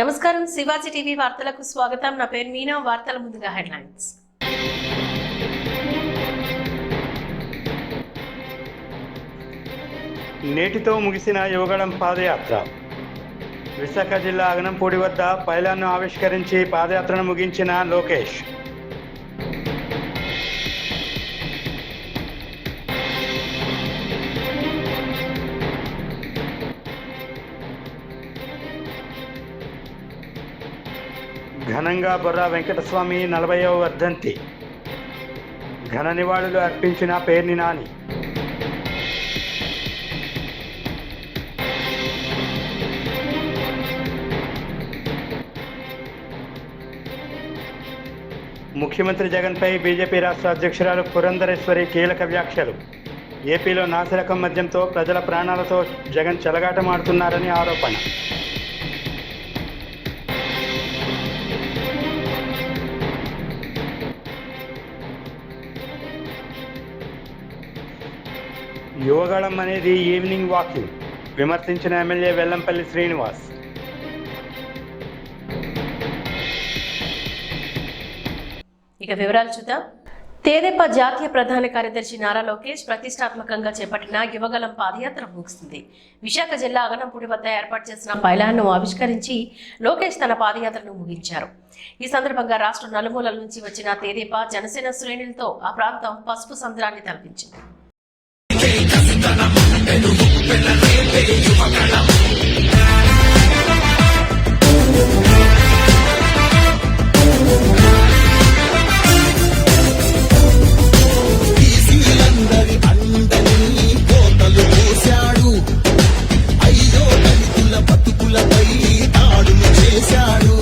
నమస్కారం. శివాజీ టీవీ వార్తలకు స్వాగతం. నా పేరు మీనా. వార్తల ముందుగా హెడ్లైన్స్. నేటితో ముగిసిన యువగడం పాదయాత్ర. విశాఖ జిల్లా అగనంపూడి వద్ద పైలాన్ను ఆవిష్కరించి పాదయాత్రను ముగించిన లోకేష్. ఘనంగా బొర్రా వెంకటస్వామి నలభైవ వర్ధంతి. ఘన నివాళులు అర్పించిన పేర్ని నాని. ముఖ్యమంత్రి జగన్పై బీజేపీ రాష్ట్ర అధ్యక్షురాలు పురంధరేశ్వరి కీలక వ్యాఖ్యలు. ఏపీలో నాసిరకం మద్యంతో ప్రజల ప్రాణాలతో జగన్ చెలగాటమాడుతున్నారని ఆరోపణ. యువగళం అనేది ఈవినింగ్ వాకింగ్ విమర్శించిన ఎమ్మెల్యే వెల్లంపల్లి శ్రీనివాస్. ఇక వివరాలు చూద్దాం. తేదెప్ప జాతీయ ప్రధాన కార్యదర్శి నారా లోకేష్ ప్రతిష్టాత్మకంగా చేపట్టిన యువగలం పాదయాత్ర ముగిసింది విశాఖ జిల్లా అగనంపూడి వద్ద ఏర్పాటు చేసిన పైలాన్ను ఆవిష్కరించి లోకేష్ తన పాదయాత్రను ముగించారు. ఈ సందర్భంగా రాష్ట్ర నలుమూలల నుంచి వచ్చిన తేదీప జనసేన శ్రేణులతో ఆ ప్రాంతం పసుపు సంద్రాన్ని తలపించింది. బీసీలందరి అండని కోతలు పోశాడు అయ్యో దళితుల బతుకులపై దాడులు చేశాడు.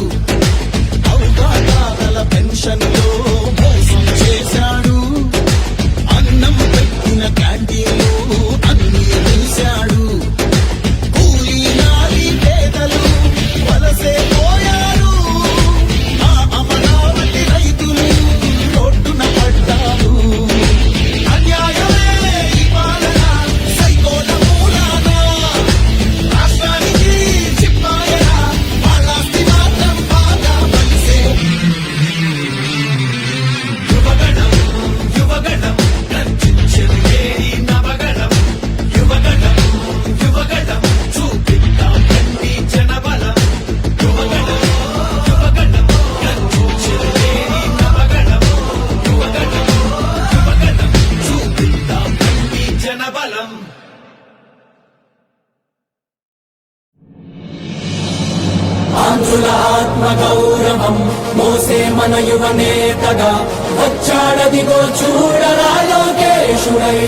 వచ్చాడదిగో చూడరా లోకేశుడై.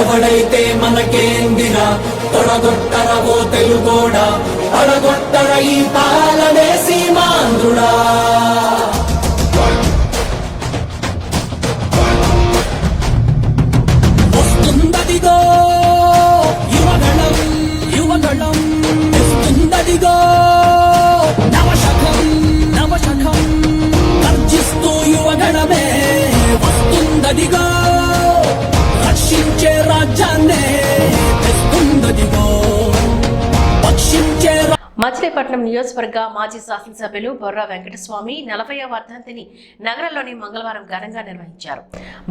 ఎవడైతే మనకేందిరా తొడగొట్టరవో తెలుగోడా పడగొట్టర ఈ పాలనే సీమాంధ్రుడా. వస్తుందదిగో యువగణం యువగణం వస్తుందదిగో వస్తుందదిగో రక్షించే రాజ్యాన్నే తెస్తుందదిగో. పక్షించే మచిలీపట్నం నియోజకవర్గ మాజీ శాసనసభ్యులు బొర్రా వెంకటస్వామి నలభైవ వర్ధంతిని నగరంలోని మంగళవారం ఘనంగా నిర్వహించారు.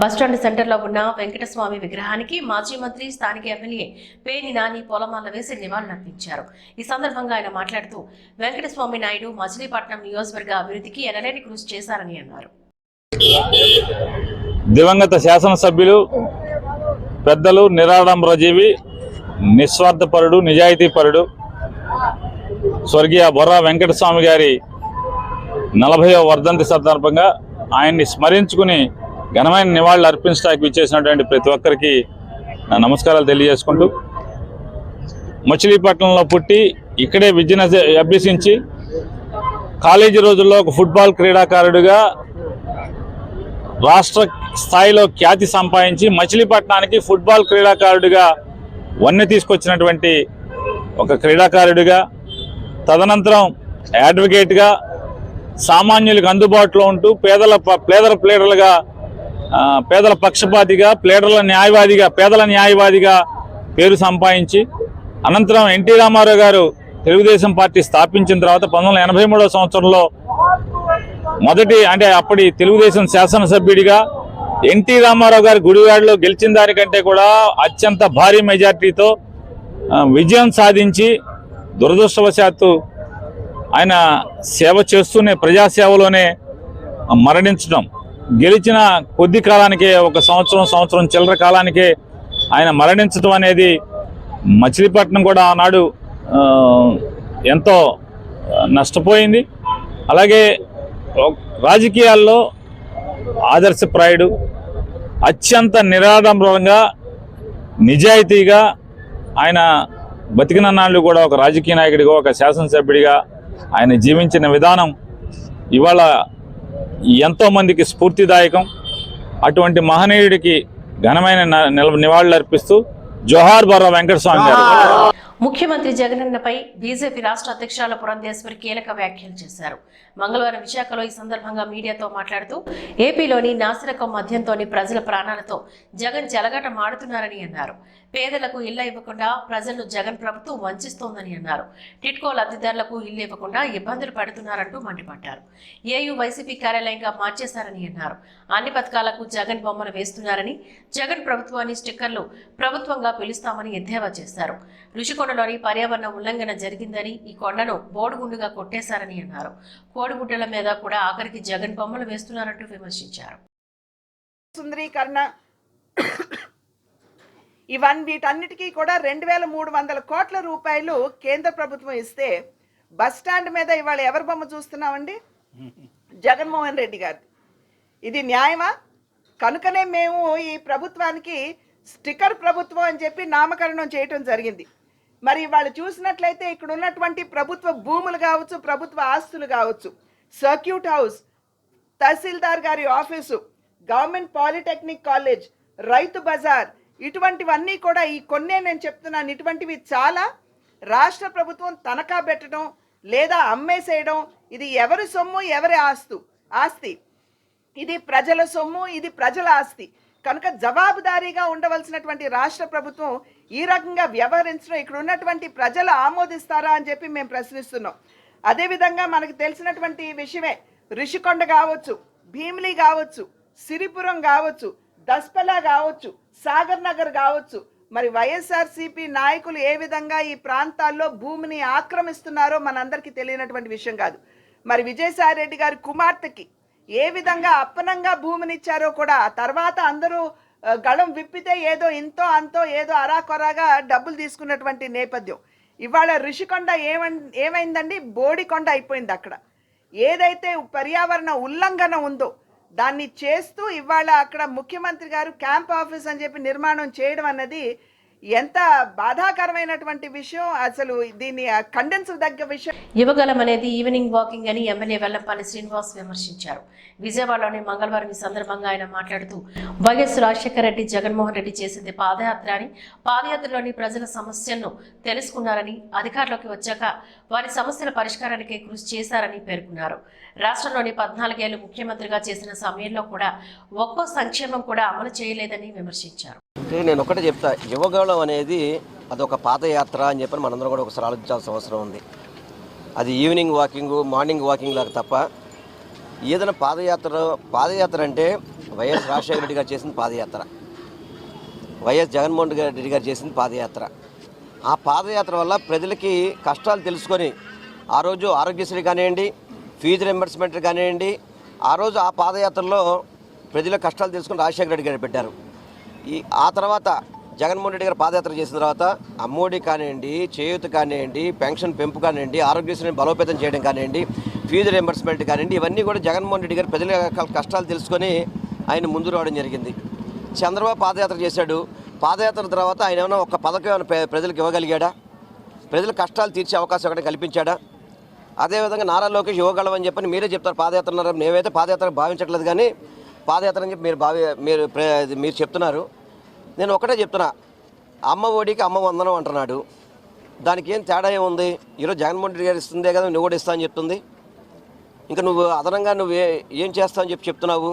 బస్టాండ్ సెంటర్లో ఉన్న వెంకటస్వామి విగ్రహానికి మాజీ మంత్రి స్థానిక ఎమ్మెల్యే పేని నాని పొలమాల వేసి నివాళులర్పించారు ఈ సందర్భంగా ఆయన మాట్లాడుతూ వెంకటస్వామి నాయుడు మచిలీపట్నం నియోజకవర్గ అభివృద్ధికి ఎనలేని కృషి చేశారని అన్నారు. దివంగత శాసనసభ్యులు పెద్దలు నిరాడంబరజీవి నిస్వార్థపరుడు నిజాయితీపరుడు స్వర్గీయ బొర్రా వెంకటస్వామి గారి నలభైవ వర్ధంతి సందర్భంగా ఆయన్ని స్మరించుకుని ఘనమైన నివాళులు అర్పించడానికి విచ్చేసినటువంటి ప్రతి ఒక్కరికి నా నమస్కారాలు తెలియజేసుకుంటూ మచిలీపట్నంలో పుట్టి ఇక్కడే విద్యను అభ్యసించి కాలేజీ రోజుల్లో ఒక ఫుట్బాల్ క్రీడాకారుడిగా రాష్ట్ర స్థాయిలో ఖ్యాతి సంపాదించి మచిలీపట్నానికి ఫుట్బాల్ క్రీడాకారుడిగా వన్నె తీసుకొచ్చినటువంటి ఒక క్రీడాకారుడిగా తదనంతరం అడ్వకేట్గా సామాన్యులకు అందుబాటులో ఉంటూ పేదల ప- పేదల ప్లేడర్లుగా పేదల పక్షపాతిగా ప్లేడర్ల న్యాయవాదిగా పేదల న్యాయవాదిగా పేరు సంపాదించి అనంతరం ఎన్టీ రామారావు గారు తెలుగుదేశం పార్టీ స్థాపించిన తర్వాత పంతొమ్మిది ఎనభై మూడవ సంవత్సరంలో మొదటి అంటే అప్పటి తెలుగుదేశం శాసనసభ్యుడిగా ఎన్టీ రామారావు గారి గుడివాడలో గెలిచిన దానికంటే కూడా అత్యంత భారీ మెజార్టీతో విజయం సాధించి దురదృష్టవశాత్తు ఆయన సేవ చేస్తూనే ప్రజాసేవలోనే మరణించడం. గెలిచిన కొద్ది కాలానికే ఒక సంవత్సరం సంవత్సరం చిల్లర కాలానికే ఆయన మరణించడం అనేది మచిలీపట్నం కూడా ఆనాడు ఎంతో నష్టపోయింది. అలాగే రాజకీయాల్లో ఆదర్శప్రాయుడు అత్యంత నిరాడంబరంగా నిజాయితీగా ఆయన బతికిన నాళ్ళు కూడా ఒక రాజకీయ నాయకుడిగా ఒక శాసనసభ్యుడిగా ఆయన జీవించిన విధానం ఇవాళ ఎంతోమందికి స్ఫూర్తిదాయకం. అటువంటి మహనీయుడికి ఘనమైన న- నివాళులు అర్పిస్తూ జోహార్ బర్రా వెంకటస్వామి గారు. ముఖ్యమంత్రి జగనన్నపై బీజేపీ రాష్ట్ర అధ్యక్షురాలు పురంధేశ్వరి కీలక వ్యాఖ్యలు చేశారు. మంగళవారం విశాఖలో ఈ సందర్భంగా మీడియాతో మాట్లాడుతూ ఏపీలోని నాసిరకం మద్యంతోని ప్రజల ప్రాణాలతో జగన్ జలగట మాడుతున్నారని అన్నారు. పేదలకు ఇళ్ళ ఇవ్వకుండా ప్రజలను జగన్ ప్రభుత్వం వంచిస్తోందని అన్నారు. టిట్కో లబ్ధిదారులకు ఇల్లు ఇవ్వకుండా ఇబ్బందులు పడుతున్నారంటూ మండిపడ్డారు. ఏయూ వైసీపీ కార్యాలయంగా మార్చేశారని అన్నారు. అన్ని పథకాలకు జగన్ బొమ్మలు వేస్తున్నారని జగన్ ప్రభుత్వాన్ని స్టిక్కర్లు ప్రభుత్వంగా పిలుస్తామని ఎద్దేవా చేశారు. ఋషికొండలోని పర్యావరణ ఉల్లంఘన జరిగిందని ఈ కొండను బోడుగుండుగా కొట్టేశారని అన్నారు. కోడిగుడ్డల మీద కూడా ఆఖరికి జగన్ బొమ్మలు వేస్తున్నారంటూ విమర్శించారు. సుందరీకరణ ఇవన్నీ వీటన్నిటికీ కూడా రెండు వేల మూడు వందల కోట్ల రూపాయలు కేంద్ర ప్రభుత్వం ఇస్తే బస్ స్టాండ్ మీద ఇవాళ ఎవరి బొమ్మ చూస్తున్నామండి? జగన్మోహన్ రెడ్డి గారు ఇది న్యాయమా? కనుకనే మేము ఈ ప్రభుత్వానికి స్టిక్కర్ ప్రభుత్వం అని చెప్పి నామకరణం చేయటం జరిగింది. మరి వాళ్ళు చూసినట్లయితే ఇక్కడ ఉన్నటువంటి ప్రభుత్వ భూములు కావచ్చు ప్రభుత్వ ఆస్తులు కావచ్చు సర్క్యూట్ హౌస్ తహసీల్దార్ గారి office government polytechnic college Rythu Bazar ఇటువంటివన్నీ కూడా ఈ కొన్నే నేను చెప్తున్నాను. ఇటువంటివి చాలా. రాష్ట్ర ప్రభుత్వం తనఖా పెట్టడం లేదా అమ్మేసేయడం ఇది ఎవరి సొమ్ము ఎవరి ఆస్తు ఆస్తి. ఇది ప్రజల సొమ్ము ఇది ప్రజల ఆస్తి. కనుక జవాబుదారీగా ఉండవలసినటువంటి రాష్ట్ర ప్రభుత్వం ఈ రకంగా వ్యవహరించడం ఇక్కడ ఉన్నటువంటి ప్రజలు ఆమోదిస్తారా అని చెప్పి మేము ప్రశ్నిస్తున్నాం. అదేవిధంగా మనకు తెలిసినటువంటి విషయమే రిషికొండ కావచ్చు భీమిలి కావచ్చు సిరిపురం కావచ్చు దస్పలా కావచ్చు సాగర్ నగర్ కావచ్చు. మరి వైఎస్ఆర్సీపీ నాయకులు ఏ విధంగా ఈ ప్రాంతాల్లో భూమిని ఆక్రమిస్తున్నారో మనందరికీ తెలియనటువంటి విషయం కాదు. మరి విజయసాయి రెడ్డి గారి కుమార్తెకి ఏ విధంగా అప్పనంగా భూమిని ఇచ్చారో కూడా తర్వాత అందరూ గళం విప్పితే ఏదో ఇంతో అంతో ఏదో అరాకొరాగా డబ్బులు తీసుకున్నటువంటి నేపథ్యం. ఇవాళ రిషికొండ ఏమన్ ఏమైందండి? బోడికొండ అయిపోయింది అక్కడ. ఏదైతే పర్యావరణ ఉల్లంఘన ఉందో దాన్ని చేస్తూ ఇవాళ అక్కడ ముఖ్యమంత్రి గారు క్యాంప్ ఆఫీస్ అని చెప్పి నిర్మాణం చేయడం అన్నది ఎంత బాధాకరమైనటువంటి విషయం అసలు దీన్ని ఖండించదగ్గ విషయం. యువగలం అనేది ఈవినింగ్ వాకింగ్ అని ఎమ్మెల్యే వెల్లంపల్లి శ్రీనివాస్ విమర్శించారు. విజయవాడలోని మంగళవారం ఈ సందర్భంగా ఆయన మాట్లాడుతూ వైఎస్ రాజశేఖర రెడ్డి జగన్మోహన్ రెడ్డి చేసింది పాదయాత్ర అని పాదయాత్రలోని ప్రజల సమస్యలను తెలుసుకున్నారని అధికారంలోకి వచ్చాక వారి సమస్యల పరిష్కారానికి కృషి చేశారని పేర్కొన్నారు. రాష్ట్రంలోని పద్నాలుగేళ్ళు ముఖ్యమంత్రిగా చేసిన సమయంలో కూడా ఒక్కో సంక్షేమం కూడా అమలు చేయలేదని విమర్శించారు. నేను ఒకటే చెప్తా యువగళం అనేది అదొక పాదయాత్ర అని చెప్పని మనందరం కూడా ఒకసారి ఆలోచించాల్సిన అవసరం ఉంది. అది ఈవినింగ్ వాకింగ్ మార్నింగ్ వాకింగ్ లాగా తప్ప ఏదైనా పాదయాత్ర పాదయాత్ర అంటే వైఎస్ రాజశేఖర రెడ్డి గారు చేసింది పాదయాత్ర వైఎస్ జగన్మోహన్ రెడ్డి గారు చేసింది పాదయాత్ర ఆ పాదయాత్ర వల్ల ప్రజలకి కష్టాలు తెలుసుకొని ఆ రోజు ఆరోగ్యశ్రీ కానివ్వండి ఫీజు రింబర్స్మెంట్ కానివ్వండి ఆ రోజు ఆ పాదయాత్రలో ప్రజల కష్టాలు తెలుసుకొని రాజశేఖర రెడ్డి గారు పెట్టారు. ఈ ఆ తర్వాత జగన్మోహన్ రెడ్డి గారు పాదయాత్ర చేసిన తర్వాత అమ్మోడి కానివ్వండి చేయూత కానివ్వండి పెన్షన్ పెంపు కానివ్వండి ఆరోగ్యశ్రీని బలోపేతం చేయడం కానివ్వండి ఫీజు రియంబర్స్మెంట్ కానివ్వండి ఇవన్నీ కూడా జగన్మోహన్ రెడ్డి గారు ప్రజల కష్టాలు తెలుసుకొని ఆయన ముందు రావడం జరిగింది. చంద్రబాబు పాదయాత్ర చేశాడు. పాదయాత్ర తర్వాత ఆయన ఏమైనా ఒక పథకం ఏమైనా ప్రజలకు ఇవ్వగలిగాడా? ప్రజల కష్టాలు తీర్చే అవకాశం ఒకటి కల్పించాడా? అదేవిధంగా నారా లోకేష్ ఇవ్వగలవని చెప్పని మీరే చెప్తారు. పాదయాత్ర నేనైతే మేమైతే పాదయాత్ర భావించట్లేదు కానీ పాదయాత్ర అని చెప్పి మీరు భావి మీరు మీరు చెప్తున్నారు. నేను ఒకటే చెప్తున్నా. అమ్మ ఒడికి అమ్మ వందనం అంటున్నాడు. దానికి ఏం తేడా ఏముంది? ఈరోజు జగన్మోహన్ రెడ్డి గారు ఇస్తుందే కదా నువ్వు కూడా ఇస్తా అని చెప్తుంది. ఇంకా నువ్వు అదనంగా నువ్వు ఏం చేస్తావు అని చెప్పి చెప్తున్నావు?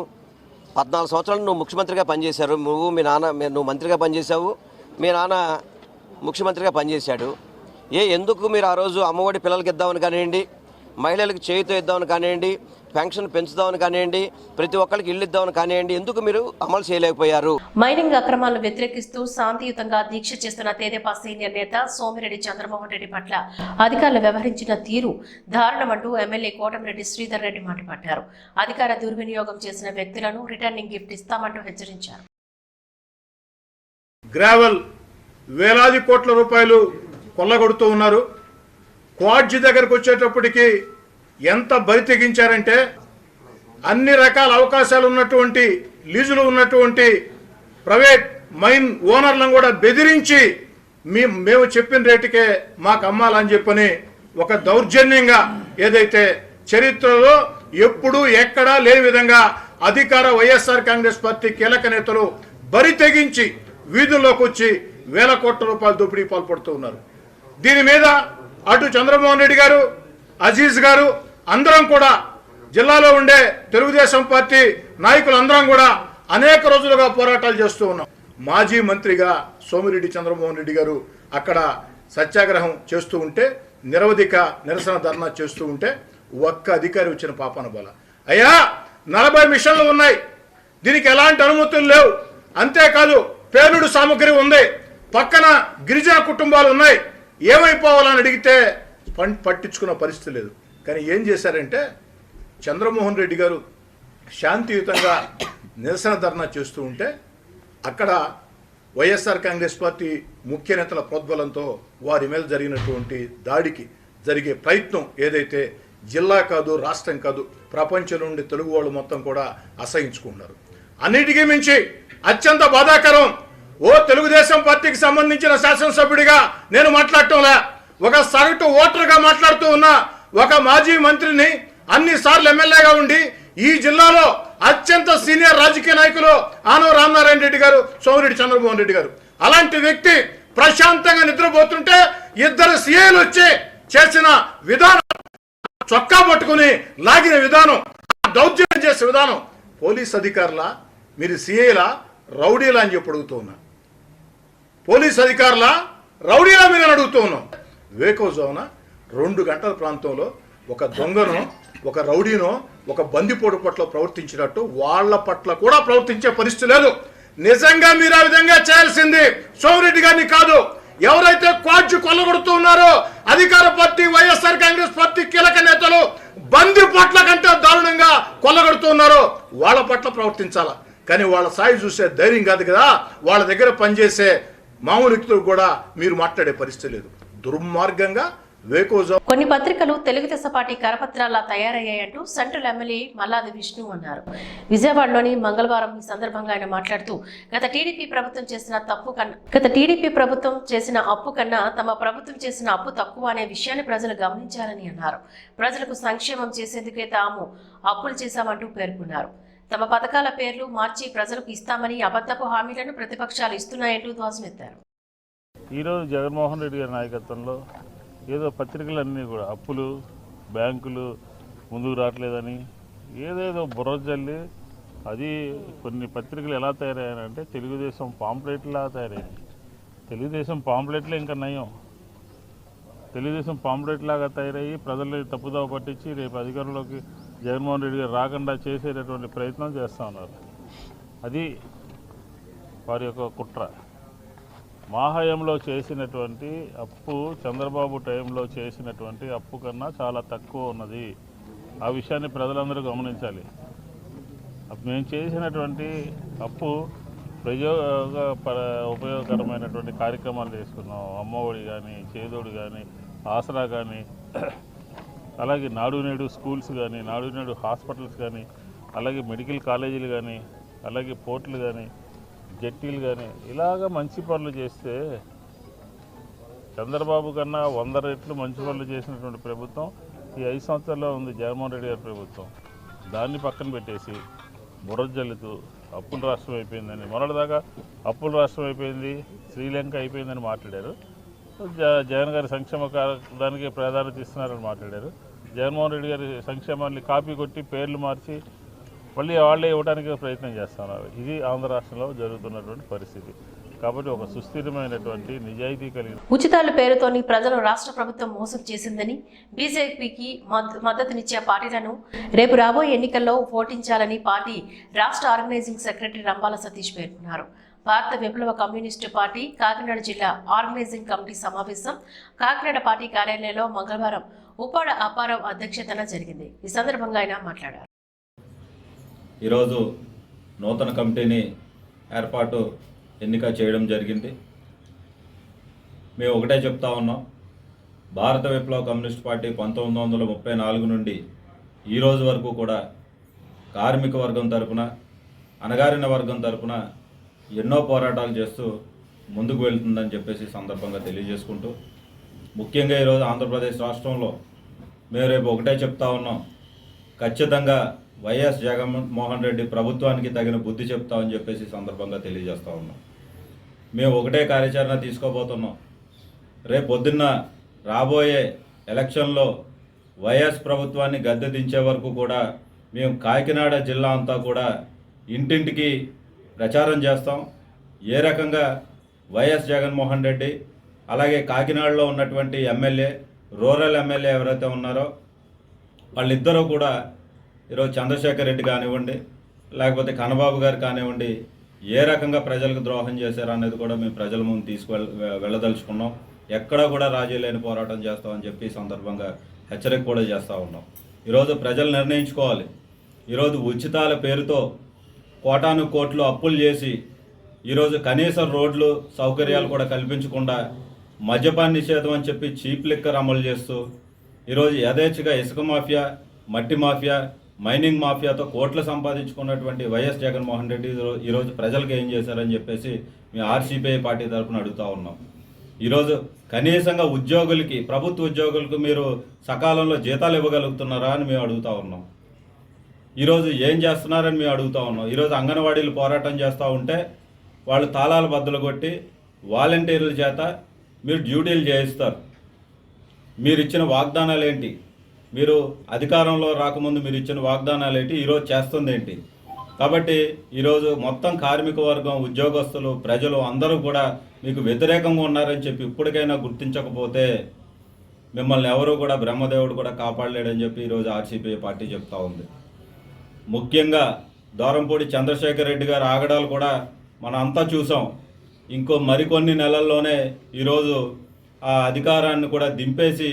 పద్నాలుగు సంవత్సరాలు నువ్వు ముఖ్యమంత్రిగా పనిచేశారు. నువ్వు మీ నాన్న నువ్వు మంత్రిగా పనిచేశావు. మీ నాన్న ముఖ్యమంత్రిగా పనిచేశాడు. ఏ ఎందుకు మీరు ఆ రోజు అమ్మఒడి పిల్లలకి ఇద్దామని కానివ్వండి మహిళలకు చేయితో ఇద్దామని కానివ్వండి పెన్షన్ పెంచుదామని కానివ్వండి ప్రతి ఒక్కరికి ఇల్లు ఇద్దామని కానివ్వండి ఎందుకు మీరు అమలు చేయలేకపోయారు? మైనింగ్ అక్రమాలను వ్యతిరేకిస్తూ శాంతియుతంగా దీక్ష చేస్తున్న తెదేపా సీనియర్ నేత సోమిరెడ్డి చంద్రమోహన్ రెడ్డి పట్ల అధికారులు వ్యవహరించిన తీరు దారుణమంటూ ఎమ్మెల్యే కోటమిరెడ్డి శ్రీధర్ రెడ్డి మండిపడ్డారు అధికార దుర్వినియోగం చేసిన వ్యక్తులను రిటర్నింగ్ గిఫ్ట్ ఇస్తామంటూ హెచ్చరించారు. గ్రావెల్ వేలాది కోట్ల రూపాయలు కొల్లగొడుతూ ఉన్నారు. క్వాడ్జి దగ్గరకు వచ్చేటప్పటికి ఎంత బరి తెగించారంటే అన్ని రకాల అవకాశాలు ఉన్నటువంటి లీజులు ఉన్నటువంటి ప్రైవేట్ మైన్ ఓనర్లను కూడా బెదిరించి మీ మేము చెప్పిన రేటుకే మాకు అమ్మాలని చెప్పని ఒక దౌర్జన్యంగా ఏదైతే చరిత్రలో ఎప్పుడూ ఎక్కడా లేని విధంగా అధికార వైఎస్ఆర్ కాంగ్రెస్ పార్టీ కీలక నేతలు బరి తెగించి వీధుల్లోకి వచ్చి వేల కోట్ల రూపాయల దోపిడీ పాల్పడుతూ ఉన్నారు. దీని మీద అటు చంద్రమోహన్ రెడ్డి గారు అజీజ్ గారు అందరం కూడా జిల్లాలో ఉండే తెలుగుదేశం పార్టీ నాయకులందరం కూడా అనేక రోజులుగా పోరాటాలు చేస్తూ ఉన్నాం. మాజీ మంత్రిగా సోమిరెడ్డి చంద్రమోహన్ రెడ్డి గారు అక్కడ సత్యాగ్రహం చేస్తూ ఉంటే నిరవధిక నిరసన ధర్నా చేస్తూ ఉంటే ఒక్క అధికారి వచ్చిన పాపాన బల. అయ్యా నలభై మిషన్లు ఉన్నాయి. దీనికి ఎలాంటి అనుమతులు లేవు. అంతేకాదు పేలుడు సామగ్రి ఉంది. పక్కన గిరిజన కుటుంబాలు ఉన్నాయి. ఏమైపోవాలని అడిగితే పట్టించుకున్న పరిస్థితి లేదు. కానీ ఏం చేశారంటే చంద్రమోహన్ రెడ్డి గారు శాంతియుతంగా నిరసన ధర్నా చేస్తూ ఉంటే అక్కడ వైఎస్ఆర్ కాంగ్రెస్ పార్టీ ముఖ్య నేతల ప్రోద్బలంతో వారి మీద జరిగినటువంటి దాడికి జరిగే ప్రయత్నం ఏదైతే జిల్లా కాదు రాష్ట్రం కాదు ప్రపంచం నుండి తెలుగు వాళ్ళు మొత్తం కూడా అసహించుకున్నారు అన్నిటికీ మించి అత్యంత బాధాకరం ఓ తెలుగుదేశం పార్టీకి సంబంధించిన శాసనసభ్యుడిగా నేను మాట్లాడటంలే ఒక సగటు ఓటర్గా మాట్లాడుతూ ఉన్న ఒక మాజీ మంత్రిని అన్ని సార్లు ఎమ్మెల్యేగా ఉండి ఈ జిల్లాలో అత్యంత సీనియర్ రాజకీయ నాయకులు ఆనవ రామనారాయణ రెడ్డి గారు సోమిరెడ్డి చంద్రమోహన్ రెడ్డి గారు. అలాంటి వ్యక్తి ప్రశాంతంగా నిద్రపోతుంటే ఇద్దరు సీఏలు వచ్చి చేసిన విధానం చొక్కా పట్టుకుని లాగిన విధానం దౌర్జన్యం చేసే విధానం పోలీస్ అధికారుల? మీరు సీఏలా? రౌడీలా అని చెప్పి అడుగుతూ ఉన్నా. పోలీస్ అధికారుల? రౌడీలా మీరు అడుగుతూ ఉన్నాం. వేకోజోన రెండు గంటల ప్రాంతంలో ఒక దొంగను ఒక రౌడీనో ఒక బందిపోటు పట్ల ప్రవర్తించినట్టు వాళ్ళ పట్ల కూడా ప్రవర్తించే పరిస్థితి లేదు. నిజంగా మీరు ఆ విధంగా చేయాల్సింది సోమిరెడ్డి గారిని కాదు. ఎవరైతే క్వాడ్జి కొల్లగొడుతూ ఉన్నారో అధికార పార్టీ వైఎస్ఆర్ కాంగ్రెస్ పార్టీ కీలక నేతలు బంది పట్ల కంటే దారుణంగా కొల్లగొడుతూ ఉన్నారో వాళ్ళ పట్ల ప్రవర్తించాలా? కానీ వాళ్ళ సాయి చూసే ధైర్యం కాదు కదా. వాళ్ళ దగ్గర పనిచేసే మామూలు వ్యక్తులు కూడా మీరు మాట్లాడే పరిస్థితి లేదు. దుర్మార్గంగా కొన్ని పత్రికలు తెలుగుదేశం పార్టీ కరపత్రాల్లా తయారయ్యాయంటూ సెంట్రల్ ఎమ్మెల్యే మల్లాది విష్ణు అన్నారు. విజయవాడలోని మంగళవారం ఈ సందర్భంగా ఆయన మాట్లాడుతూ గత టీడీపీ ప్రభుత్వం చేసిన తప్పు కన్నా గత టీడీపీ ప్రభుత్వం చేసిన అప్పు కన్నా తమ ప్రభుత్వం చేసిన అప్పు తక్కువ అనే విషయాన్ని ప్రజలు గమనించాలని అన్నారు. ప్రజలకు సంక్షేమం చేసేందుకే తాము అప్పులు చేశామంటూ పేర్కొన్నారు. తమ పథకాల పేర్లు మార్చి ప్రజలకు ఇస్తామని అబద్ధపు హామీలను ప్రతిపక్షాలు ఇస్తున్నాయంటూ ధ్వజమెత్తారు. ఈరోజు జగన్మోహన్ రెడ్డి గారి నాయకత్వంలో ఏదో పత్రికలన్నీ కూడా అప్పులు బ్యాంకులు ముందుకు రావట్లేదని ఏదేదో బుర్ర జల్లి అది కొన్ని పత్రికలు ఎలా తయారయ్యాయంటే తెలుగుదేశం పాంప్లెట్లా తయారయ్యాయి. తెలుగుదేశం పాంప్లెట్లే ఇంకా నయం. తెలుగుదేశం పాంప్లెట్ లాగా తయారయ్యి ప్రజల్ని తప్పుదావ పట్టించి రేపు అధికారంలోకి జగన్మోహన్ రెడ్డి గారు రాకుండా చేసేటటువంటి ప్రయత్నం చేస్తూ ఉన్నారు. అది వారి యొక్క కుట్ర. మా హయాంలో చేసినటువంటి అప్పు చంద్రబాబు టైంలో చేసినటువంటి అప్పు కన్నా చాలా తక్కువ ఉన్నది. ఆ విషయాన్ని ప్రజలందరూ గమనించాలి. అప్పుడు మేము చేసినటువంటి అప్పు ప్రయోగ ఉపయోగకరమైనటువంటి కార్యక్రమాలు చేసుకున్నాం. అమ్మఒడి కానీ చేదోడు కానీ ఆసరా కానీ అలాగే నాడు నేడు స్కూల్స్ కానీ నాడు నేడు హాస్పిటల్స్ కానీ అలాగే మెడికల్ కాలేజీలు కానీ అలాగే పోర్టులు కానీ జట్టీలు కానీ ఇలాగ మంచి పనులు చేస్తే చంద్రబాబు కన్నా వంద రెట్లు మంచి పనులు చేసినటువంటి ప్రభుత్వం ఈ ఐదు సంవత్సరాల్లో ఉంది జగన్మోహన్ రెడ్డి గారి ప్రభుత్వం. దాన్ని పక్కన పెట్టేసి బురజల్లుతూ అప్పుల రాష్ట్రం అయిపోయిందని మొన్నటిదాకా అప్పుల రాష్ట్రం అయిపోయింది శ్రీలంక అయిపోయిందని మాట్లాడారు. జగన్ గారి సంక్షేమ దానికి ప్రాధాన్యత ఇస్తున్నారని మాట్లాడారు. జగన్మోహన్ రెడ్డి గారి సంక్షేమాన్ని కాపీ కొట్టి పేర్లు మార్చి మళ్ళీ వాళ్ళే ఇవ్వడానికి ప్రయత్నం చేస్తున్నారు. ఇది ఆంధ్ర రాష్ట్రంలో జరుగుతున్నటువంటి పరిస్థితి. కాబట్టి ఒక సుస్థిరమైనటువంటి నిజాయితీ కలిగిన ఉచితాల పేరుతోని ప్రజలు రాష్ట్ర ప్రభుత్వం మోసం చేసిందని బీజేపీకి మద్దతునిచ్చే పార్టీలను రేపు రాబోయే ఎన్నికల్లో ఓటించాలని పార్టీ రాష్ట్ర ఆర్గనైజింగ్ సెక్రటరీ రంబాల సతీష్ పేర్కొన్నారు. భారత విప్లవ కమ్యూనిస్టు పార్టీ కాకినాడ జిల్లా ఆర్గనైజింగ్ కమిటీ సమావేశం కాకినాడ పార్టీ కార్యాలయంలో మంగళవారం ఉప్పాడ అపారం అధ్యక్షతన జరిగింది. ఈ సందర్భంగా ఆయన మాట్లాడారు. ఈరోజు నూతన కమిటీని ఏర్పాటు ఎన్నిక చేయడం జరిగింది. మేము ఒకటే చెప్తా ఉన్నాం. భారత విప్లవ కమ్యూనిస్ట్ పార్టీ పంతొమ్మిది వందల ముప్పై నాలుగు నుండి ఈ రోజు వరకు కూడా కార్మిక వర్గం తరపున అణగారిన వర్గం తరపున ఎన్నో పోరాటాలు చేస్తూ ముందుకు వెళ్తుందని చెప్పేసి సందర్భంగా తెలియజేసుకుంటూ ముఖ్యంగా ఈరోజు ఆంధ్రప్రదేశ్ రాష్ట్రంలో మేము రేపు ఒకటే చెప్తా ఉన్నాం. ఖచ్చితంగా వైఎస్ జగన్మోహన్ రెడ్డి ప్రభుత్వానికి తగిన బుద్ధి చెప్తామని చెప్పేసి సందర్భంగా తెలియజేస్తా ఉన్నాం. మేము ఒకటే కార్యాచరణ తీసుకోబోతున్నాం. రేపు పొద్దున్న రాబోయే ఎలక్షన్లో వైఎస్ ప్రభుత్వాన్ని గద్దె దించే వరకు కూడా మేము కాకినాడ జిల్లా అంతా కూడా ఇంటింటికి ప్రచారం చేస్తాం. ఏ రకంగా వైఎస్ జగన్మోహన్ రెడ్డి అలాగే కాకినాడలో ఉన్నటువంటి ఎమ్మెల్యే రూరల్ ఎమ్మెల్యే ఎవరైతే ఉన్నారో వాళ్ళిద్దరూ కూడా ఈరోజు చంద్రశేఖర్ రెడ్డి కానివ్వండి లేకపోతే కన్నబాబు గారు కానివ్వండి ఏ రకంగా ప్రజలకు ద్రోహం చేశారు అనేది కూడా మేము ప్రజల ముందు తీసుకువెళ్ వెళ్ళదలుచుకున్నాం. ఎక్కడా కూడా రాజీ లేని పోరాటం చేస్తామని చెప్పి సందర్భంగా హెచ్చరిక కూడా చేస్తూ ఉన్నాం. ఈరోజు ప్రజలు నిర్ణయించుకోవాలి. ఈరోజు ఉచితాల పేరుతో కోటాను కోట్లు అప్పులు చేసి ఈరోజు కనీస రోడ్లు సౌకర్యాలు కూడా కల్పించకుండా మద్యపాన్ నిషేధం అని చెప్పి చీప్ లిక్కర్ అమలు చేస్తూ ఈరోజు యథేచ్ఛగా ఇసుక మాఫియా మట్టి మాఫియా మైనింగ్ మాఫియాతో కోట్లు సంపాదించుకున్నటువంటి వైఎస్ జగన్మోహన్ రెడ్డి ఈరోజు ప్రజలకు ఏం చేశారని చెప్పేసి మేము ఆర్సీపీఐ పార్టీ తరఫున అడుగుతా ఉన్నాం. ఈరోజు కనీసంగా ఉద్యోగులకి ప్రభుత్వ ఉద్యోగులకు మీరు సకాలంలో జీతాలు ఇవ్వగలుగుతున్నారా అని మేము అడుగుతా ఉన్నాం. ఈరోజు ఏం చేస్తున్నారని మేము అడుగుతా ఉన్నాం. ఈరోజు అంగన్వాడీలు పోరాటం చేస్తూ ఉంటే వాళ్ళు తాళాలు బద్దలు కొట్టి వాలంటీర్ల చేత మీరు డ్యూటీలు చేయిస్తారు. మీరు ఇచ్చిన వాగ్దానాలు ఏంటి మీరు అధికారంలో రాకముందు మీరు ఇచ్చిన వాగ్దానాలు ఏంటి? ఈరోజు చేస్తుంది ఏంటి? కాబట్టి ఈరోజు మొత్తం కార్మిక వర్గం ఉద్యోగస్తులు ప్రజలు అందరూ కూడా మీకు వ్యతిరేకంగా ఉన్నారని చెప్పి ఇప్పటికైనా గుర్తించకపోతే మిమ్మల్ని ఎవరు కూడా బ్రహ్మదేవుడు కూడా కాపాడలేడని చెప్పి ఈరోజు ఆర్సీపీ పార్టీ చెప్తా ఉంది. ముఖ్యంగా దూరంపూడి చంద్రశేఖర్ రెడ్డి గారి ఆగడాలు కూడా మనం అంతా చూసాం. ఇంకో మరికొన్ని నెలల్లోనే ఈరోజు ఆ అధికారాన్ని కూడా దింపేసి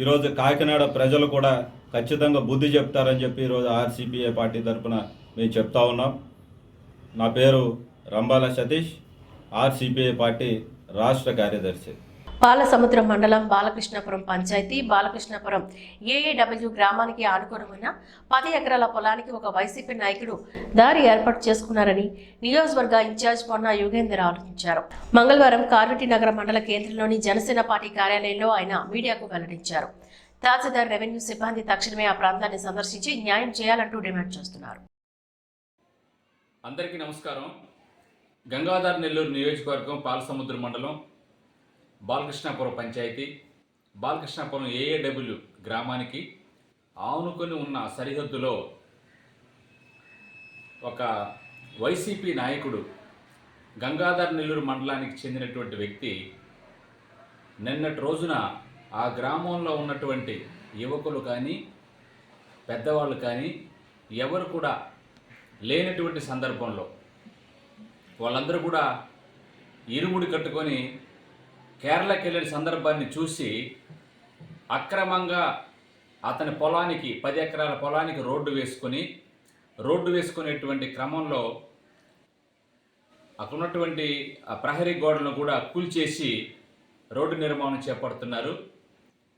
ఈరోజు కాకినాడ ప్రజలు కూడా ఖచ్చితంగా బుద్ధి చెప్తారని చెప్పి ఈరోజు ఆర్సీపీఐ పార్టీ తరఫున మేము చెప్తా ఉన్నాం. నా పేరు రంబాల సతీష్ ఆర్సీపీఐ పార్టీ రాష్ట్ర కార్యదర్శి. పాలసముద్రం మండలం బాలకృష్ణపురం పంచాయతీ బాలకృష్ణపురం ఏఏడబ్ల్యూ గ్రామానికి ఆనుకోనున్న పది ఎకరాల పొలానికి ఒక వైసీపీ నాయకుడు దారి ఏర్పాటు చేసుకున్నారని నియోజకవర్గ ఇన్ఛార్జ్ పొన్న యుగేందర్ ఆలోచించారు మంగళవారం కార్వటి నగర మండల కేంద్రంలోని జనసేన పార్టీ కార్యాలయంలో ఆయన మీడియాకు వెల్లడించారు. తహసీల్దార్ రెవెన్యూ సిబ్బంది తక్షణమే ఆ ప్రాంతాన్ని సందర్శించి న్యాయం చేయాలంటూ డిమాండ్ చేస్తున్నారు. అందరికీ నమస్కారం. గంగాధర్ నెల్లూరు నియోజకవర్గం పాలసముద్ర మండలం బాలకృష్ణాపురం పంచాయతీ బాలకృష్ణాపురం ఏఏడబ్ల్యూ గ్రామానికి ఆనుకొని ఉన్న సరిహద్దులో ఒక వైసీపీ నాయకుడు గంగాధర్ నెల్లూరు మండలానికి చెందినటువంటి వ్యక్తి నిన్నటి రోజున ఆ గ్రామంలో ఉన్నటువంటి యువకులు కానీ పెద్దవాళ్ళు కానీ ఎవరు కూడా లేనటువంటి సందర్భంలో వాళ్ళందరూ కూడా ఇరుముడి కట్టుకొని కేరళకి వెళ్ళిన సందర్భాన్ని చూసి అక్రమంగా అతని పొలానికి పది ఎకరాల పొలానికి రోడ్డు వేసుకొని రోడ్డు వేసుకునేటువంటి క్రమంలో అక్కడ ఉన్నటువంటి ఆ ప్రహరీ గోడలను కూడా కూల్చేసి రోడ్డు నిర్మాణం చేపడుతున్నారు.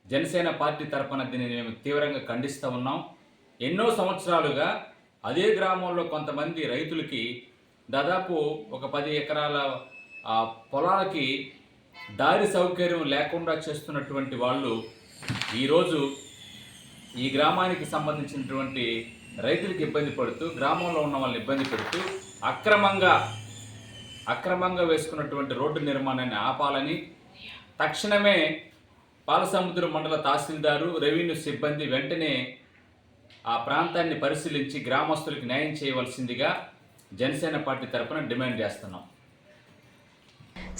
జనసేన పార్టీ తరఫున దీనిని మేము తీవ్రంగా ఖండిస్తూ ఉన్నాం. ఎన్నో సంవత్సరాలుగా అదే గ్రామంలో కొంతమంది రైతులకి దాదాపు ఒక పది ఎకరాల ఆ, పొలాలకి దారి సౌకర్యం లేకుండా చేస్తున్నటువంటి వాళ్ళు ఈరోజు ఈ గ్రామానికి సంబంధించినటువంటి రైతులకు ఇబ్బంది పడుతూ గ్రామంలో ఉన్న వాళ్ళని ఇబ్బంది పెడుతూ అక్రమంగా అక్రమంగా వేసుకున్నటువంటి రోడ్డు నిర్మాణాన్ని ఆపాలని తక్షణమే పాలసముద్రం మండల తహసీల్దారు రెవెన్యూ సిబ్బంది వెంటనే ఆ ప్రాంతాన్ని పరిశీలించి గ్రామస్తులకు న్యాయం చేయవలసిందిగా జనసేన పార్టీ తరపున డిమాండ్ చేస్తున్నాం.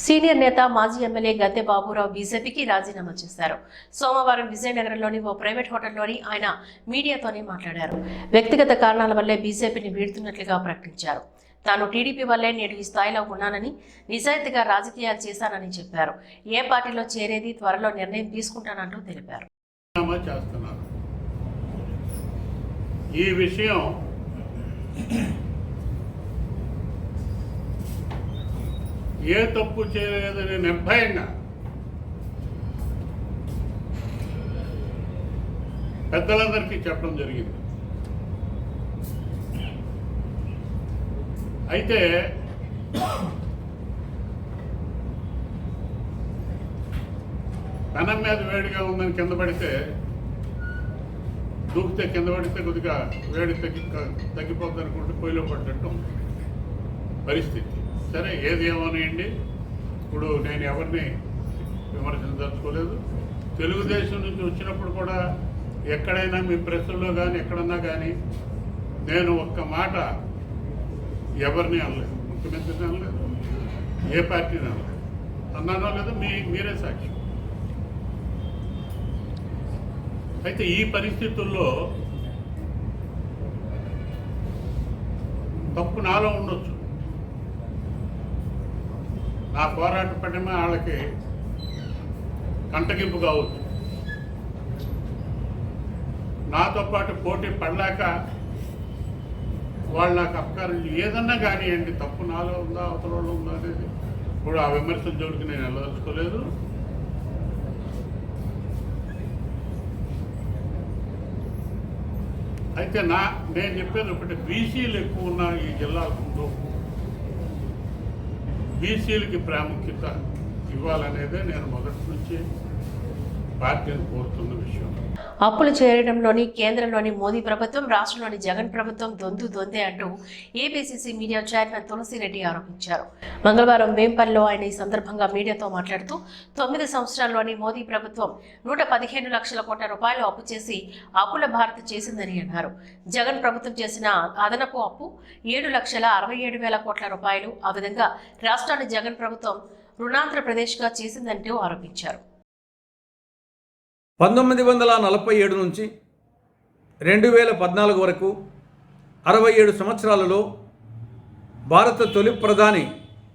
సీనియర్ నేత మాజీ ఎమ్మెల్యే గద్దె బాబురావు బీజేపీకి రాజీనామా చేశారు. సోమవారం విజయనగరంలోని ఓ ప్రైవేట్ హోటల్లోని ఆయన మీడియాతోనే మాట్లాడారు. వ్యక్తిగత కారణాల వల్లే బీజేపీని వీడుతున్నట్లుగా ప్రకటించారు. తాను టీడీపీ వల్లే నేడు ఈ స్థాయిలో ఉన్నానని నిజాయితీగా రాజకీయాలు చేశానని చెప్పారు. ఏ పార్టీలో చేరేది త్వరలో నిర్ణయం తీసుకుంటానంటూ తెలిపారు. ఈ విషయం ఏ తప్పు చేయలేదని నిర్భయంగా పెద్దలందరికీ చెప్పడం జరిగింది. అయితే పెనం మీద వేడిగా ఉందని కింద పడితే దూకితే కింద పడితే కొద్దిగా వేడి తగ్గి తగ్గిపోద్ది అనుకుంటే పొయ్యిలో పడ్డట్టు పరిస్థితి. సరే ఏది ఏమోనండి. ఇప్పుడు నేను ఎవరిని విమర్శించదలుచుకోలేదు. తెలుగుదేశం నుంచి వచ్చినప్పుడు కూడా ఎక్కడైనా మీ ప్రెస్సుల్లో కానీ ఎక్కడన్నా కానీ నేను ఒక్క మాట ఎవరిని అనలేదు. ముఖ్యమంత్రిని అనలేదు. ఏ పార్టీని అనలేదు. అన్నానో లేదు మీ మీరే సాక్షి. అయితే ఈ పరిస్థితుల్లో తప్పు నాలో ఉండొచ్చు. నా పోరాట పటిమ వాళ్ళకి కంటగింపు కావచ్చు. నాతో పాటు పోటీ పడలేక వాళ్ళు నాకు అపకారం ఏదన్నా కానివ్వండి తప్పు నాలో ఉందా అవతల వాళ్ళు ఉందా అనేది ఇప్పుడు ఆ విమర్శల జోడికి నేను వెళ్ళదలుచుకోలేదు. అయితే నా నేను చెప్పేది ఒకటి బీసీలు ఎక్కువ ఉన్న ఈ జిల్లాకు బీసీలకి ప్రాముఖ్యత ఇవ్వాలనేదే నేను మొదటి నుంచి పార్టీని కోరుతున్న విషయం. అప్పులు చేరడంలోని కేంద్రంలోని మోదీ ప్రభుత్వం రాష్ట్రంలోని జగన్ ప్రభుత్వం దొందు దొందే అంటూ ఏపీసీసీ మీడియా చైర్మన్ తులసిరెడ్డి ఆరోపించారు. మంగళవారం వేంపల్లిలో ఆయన ఈ సందర్భంగా మీడియాతో మాట్లాడుతూ తొమ్మిది సంవత్సరాల్లోని మోదీ ప్రభుత్వం నూట పదిహేను లక్షల కోట్ల రూపాయలు అప్పు చేసి అప్పుల భారత్ చేసిందని అన్నారు. జగన్ ప్రభుత్వం చేసిన అదనపు అప్పు ఏడు లక్షల అరవై ఏడు వేల కోట్ల రూపాయలు. ఆ విధంగా రాష్ట్రాన్ని జగన్ ప్రభుత్వం రుణాంధ్రప్రదేశ్గా చేసిందంటూ ఆరోపించారు. పంతొమ్మిది వందల నలభై ఏడు నుంచి రెండు వేల పద్నాలుగు వరకు అరవై ఏడు సంవత్సరాలలో భారత తొలి ప్రధాని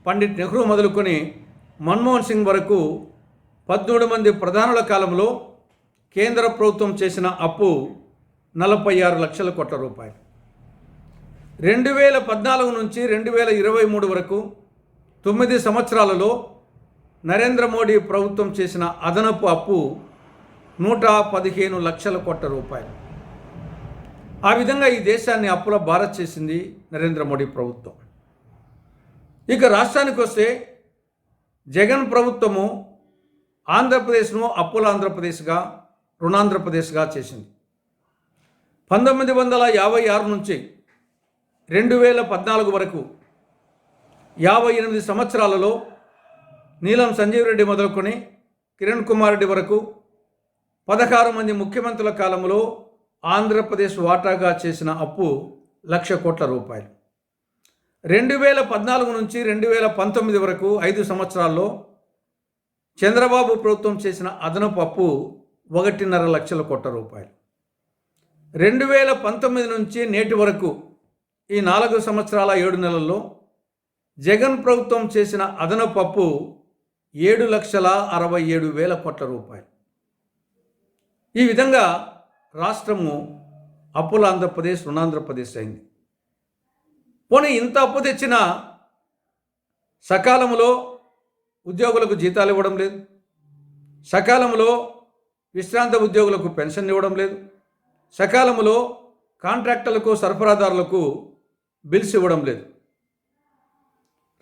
పండిట్ నెహ్రూ మొదలుకొని మన్మోహన్ సింగ్ వరకు పద్మూడు మంది ప్రధానుల కాలంలో కేంద్ర ప్రభుత్వం చేసిన అప్పు నలభై ఆరు లక్షల కోట్ల రూపాయలు. రెండు వేల పద్నాలుగు నుంచి రెండు వేల ఇరవై మూడు వరకు తొమ్మిది సంవత్సరాలలో నరేంద్ర మోడీ ప్రభుత్వం చేసిన అదనపు అప్పు నూట పదిహేను లక్షల కోట్ల రూపాయలు. ఆ విధంగా ఈ దేశాన్ని అప్పుల భారత్ చేసింది నరేంద్ర మోడీ ప్రభుత్వం. ఇక రాష్ట్రానికి వస్తే జగన్ ప్రభుత్వము ఆంధ్రప్రదేశ్ను అప్పుల ఆంధ్రప్రదేశ్గా రుణాంధ్రప్రదేశ్గా చేసింది. పంతొమ్మిది వందల యాభై ఆరు నుంచి రెండు వేల పద్నాలుగు వరకు యాభై ఎనిమిది సంవత్సరాలలో నీలం సంజీవ్ రెడ్డి మొదలుకొని కిరణ్ కుమార్ రెడ్డి వరకు పదహారు మంది ముఖ్యమంత్రుల కాలంలో ఆంధ్రప్రదేశ్ వాటాగా చేసిన అప్పు లక్ష కోట్ల రూపాయలు. రెండు వేల పద్నాలుగు నుంచి రెండు వేల పంతొమ్మిది వరకు ఐదు సంవత్సరాల్లో చంద్రబాబు ప్రభుత్వం చేసిన అదనపు అప్పు ఒకటిన్నర లక్షల కోట్ల రూపాయలు. రెండు వేల పంతొమ్మిది నుంచి నేటి వరకు ఈ నాలుగు సంవత్సరాల ఏడు నెలల్లో జగన్ ప్రభుత్వం చేసిన అదనపు అప్పు ఏడు లక్షల అరవై ఏడు వేల కోట్ల రూపాయలు. ఈ విధంగా రాష్ట్రము అప్పుల ఆంధ్రప్రదేశ్ రుణాంధ్రప్రదేశ్ అయింది. పోనీ ఇంత అప్పు తెచ్చినా సకాలంలో ఉద్యోగులకు జీతాలు ఇవ్వడం లేదు. సకాలంలో విశ్రాంత ఉద్యోగులకు పెన్షన్ ఇవ్వడం లేదు. సకాలంలో కాంట్రాక్టర్లకు సరఫరాదారులకు బిల్స్ ఇవ్వడం లేదు.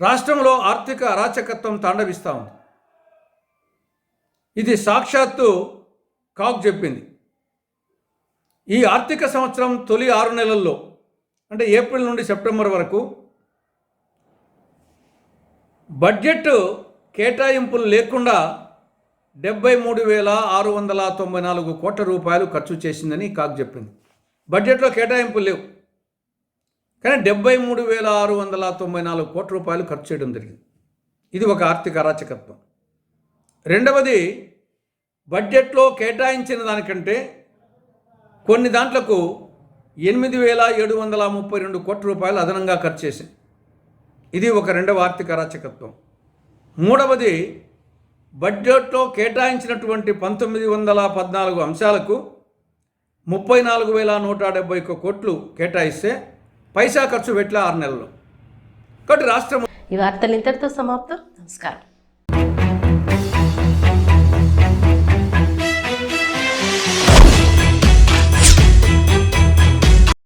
రాష్ట్రంలో ఆర్థిక అరాచకత్వం తాండవిస్తూ ఉంది. ఇది సాక్షాత్తు కాక్ చెప్పింది. ఈ ఆర్థిక సంవత్సరం తొలి ఆరు నెలల్లో అంటే ఏప్రిల్ నుండి సెప్టెంబర్ వరకు బడ్జెట్ కేటాయింపులు లేకుండా డెబ్బై మూడు వేల ఆరు వందల తొంభై నాలుగు కోట్ల రూపాయలు ఖర్చు చేసిందని కాక్ చెప్పింది. బడ్జెట్లో కేటాయింపులు లేవు. కానీ డెబ్బై మూడు వేల ఆరు వందల తొంభై నాలుగు కోట్ల రూపాయలు ఖర్చు చేయడం జరిగింది. ఇది ఒక ఆర్థిక అరాచకత్వం. రెండవది బడ్జెట్లో కేటాయించిన దానికంటే కొన్ని దాంట్లకు ఎనిమిది వేల ఏడు వందల ముప్పై రెండు కోట్ల రూపాయలు అదనంగా ఖర్చు చేసింది ఇది ఒక రెండవ ఆర్థిక అరాచకత్వం. మూడవది బడ్జెట్లో కేటాయించినటువంటి పంతొమ్మిది వందల పద్నాలుగు అంశాలకు ముప్పై నాలుగు వేల నూట డెబ్బై ఒక్క కోట్లు కేటాయిస్తే పైసా ఖర్చు పెట్టలే ఆరు నెలలు. కాబట్టి రాష్ట్రం ఈ వార్తలు ఇంతటితో సమాప్తం. నమస్కారం.